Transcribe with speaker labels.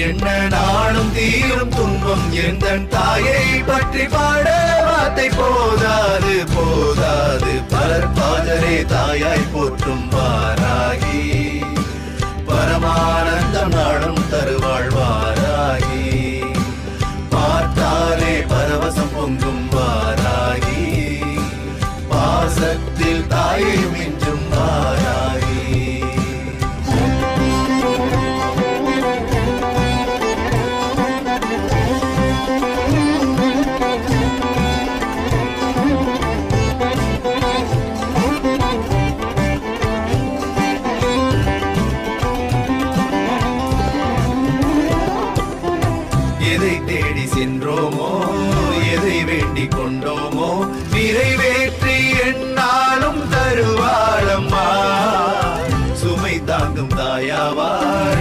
Speaker 1: என்ன நாளும் தீரும் துன்பம் எந்த தாயை பற்றி பாட வார்த்தை போதாது போதாது. பலர் பாதரே தாயாய் போற்றும் எதை தேடி சென்றோமோ எதை வேண்டிக் கொண்டோமோ நிறைவேற்றி என்னாலும் தருவாளம்மா. சுமை தாங்கும் தாயாவார்